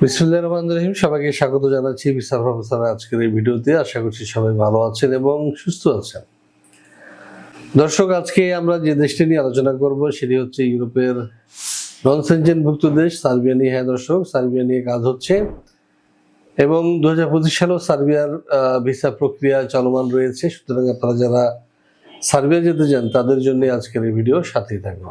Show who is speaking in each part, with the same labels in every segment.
Speaker 1: বিসমুল্লাহ রহমান রহিম। সবাইকে স্বাগত জানাচ্ছি বিসার প্রফেসর আজকের এই ভিডিওতে। আশা করছি সবাই ভালো আছেন এবং সুস্থ আছেন। দর্শক, আজকে আমরা যে দেশটি নিয়ে আলোচনা করব সেটি হচ্ছে ইউরোপের নন সেনজেনভুক্ত দেশ, সার্বিয়া নিয়ে। হ্যাঁ দর্শক, সার্বিয়া নিয়ে কাজ হচ্ছে এবং দু হাজার পঁচিশ সালেও সার্বিয়ার ভিসা প্রক্রিয়া চলমান রয়েছে। সুতরাং আপনারা যারা সার্বিয়া যেতে চান, তাদের জন্য আজকের এই ভিডিও সাথেই থাকবে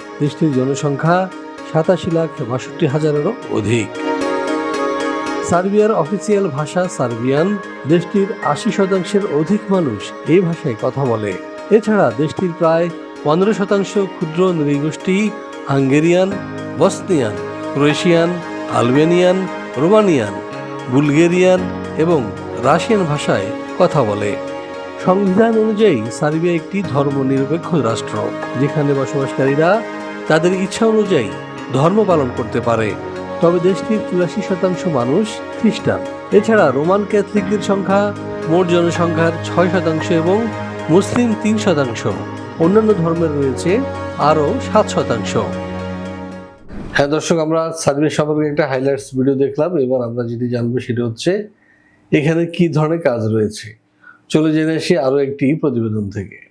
Speaker 1: দেশটির জনসংখ্যা সাতাশি লাখ বাষট্টি হাজারেরও অধিক। সার্বিয়ার অফিসিয়াল ভাষা সার্বিয়ান। দেশটির আশি শতাংশের অধিক মানুষ এই ভাষায় কথা বলে। এছাড়া দেশটির প্রায় পনেরো শতাংশ ক্ষুদ্র নৃগোষ্ঠী Hungarian, Bosnian, Croatian, Albanian, Romanian, Bulgarian এবং রাশিয়ান ভাষায় কথা বলে। সংবিধান অনুযায়ী সার্বিয়া একটি ধর্মনিরপেক্ষ রাষ্ট্র, যেখানে বসবাসকারীরা তাদের ইচ্ছা অনুযায়ী ধর্ম পালন করতে পারে। তবে দেশটির চুরাশি শতাংশ মানুষ খ্রিস্টান। এছাড়া রোমান ক্যাথলিকদের সংখ্যা মোট জনসংখ্যার ছয় শতাংশ এবং মুসলিম তিন শতাংশ। অন্যান্য ধর্মের রয়েছে আরও সাত শতাংশ। হ্যাঁ দর্শক, আমরা সার্বিয়া সম্পর্কে একটা হাইলাইটস ভিডিও দেখলাম। এবার আমরা যেটি জানব সেটা হচ্ছে, এখানে কি ধরনের কাজ রয়েছে? চলে জেনে আসি আরও একটি প্রতিবেদন থেকে।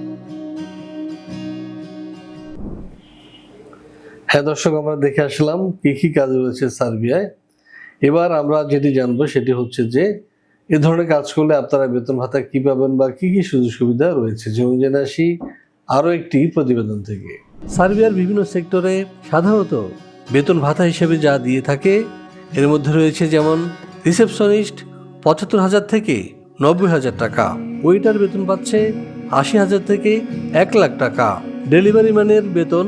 Speaker 1: হ্যাঁ দর্শক, আমরা দেখে আসলাম কি কি কাজ রয়েছে সার্বিয়ায়। এবার আমরা যেটি জানব সেটি হচ্ছে যে, এ ধরনের কাজ করলে আপনারা বেতন ভাতা কি পাবেন বা কি কি সুযোগ সুবিধা রয়েছে? যেমন জেনে আসি আরও একটি প্রতিবেদন থেকে। সার্বিয়ার বিভিন্ন সেক্টরে সাধারণত বেতন ভাতা হিসেবে যা দিয়ে থাকে, এর মধ্যে রয়েছে যেমন রিসেপশনিস্ট পঁচাত্তর হাজার থেকে নব্বই হাজার টাকা, ওয়েটার বেতন পাচ্ছে আশি হাজার থেকে এক লাখ টাকা, ডেলিভারি ম্যানের বেতন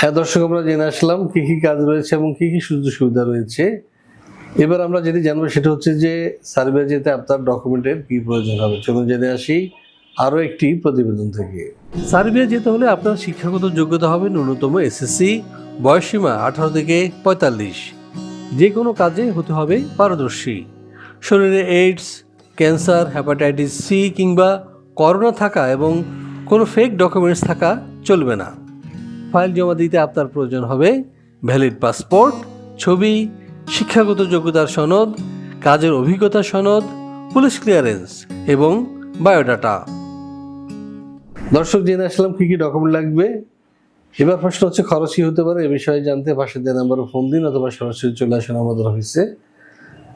Speaker 1: হ্যাঁ দর্শক, আমরা জেনে আসলাম কি কি কাজ রয়েছে এবং কি কি সুযোগ সুবিধা রয়েছে। এবার আমরা যেটি জানব সেটা হচ্ছে যে সার্ভে যেতে আপনার ডকুমেন্টের কি প্রয়োজন হবে। চলুন জেনে আসি আরও একটি প্রতিবেদন থেকে। সার্বিয়া যেতে হলে আপনার শিক্ষাগত যোগ্যতা হবে ন্যূনতম এসএসসি, বয়সসীমা আঠারো থেকে পঁয়তাল্লিশ। যে কোনো কাজে হতে হবে পারদর্শী। শরীরে এইডস, ক্যান্সার হ্যাপাটাইটিস সি কিংবা করোনা থাকা এবং কোনো ফেক ডকুমেন্টস থাকা চলবে না। ফাইল জমা দিতে আপনার প্রয়োজন হবে ভ্যালিড পাসপোর্ট, ছবি, শিক্ষাগত যোগ্যতার সনদ, কাজের অভিজ্ঞতা সনদ, পুলিশ ক্লিয়ারেন্স এবং বায়োডাটা। দর্শক, জেনে আসলাম কি কি ডকুমেন্ট লাগবে। এবার প্রশ্ন হচ্ছে, খরচ কি হতে পারে? এ বিষয়ে জানতে পাশে দেওয়া নাম্বারে ফোন দিন অথবা সরাসরি চলে আসুন আমাদের অফিসে।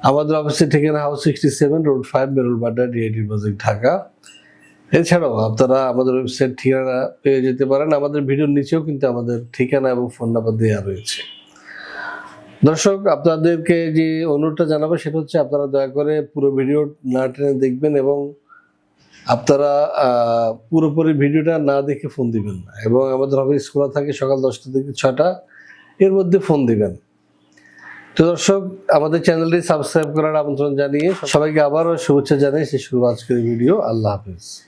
Speaker 1: আমাদের অফিসের ঠিকানা house sixty seven road five বেরুল Badda, DID project Dhaka. এছাড়াও আপনারা আমাদের ওয়েবসাইট ঠিকানা পেয়ে যেতে পারেন। আমাদের ভিডিওর নিচেও কিন্তু আমাদের ঠিকানা এবং ফোন নাম্বার দেওয়া রয়েছে। দর্শক, আপনাদেরকে যে অনুরোধটা জানাব সেটা হচ্ছে আপনারা দয়া করে পুরো ভিডিও না টেনে দেখবেন এবং আপনারা পুরোপুরি ভিডিওটা না দেখে ফোন দিবেন না এবং আমাদের অফিস খোলা থাকে সকাল দশটা থেকে ছটা। এর মধ্যে ফোন দিবেন। তো দর্শক, আমাদের চ্যানেলটি সাবস্ক্রাইব করার আমন্ত্রণ জানিয়ে সবাইকে আবারও শুভেচ্ছা জানিয়ে শেষ করব আজকের ভিডিও আল্লাহ হাফিজ।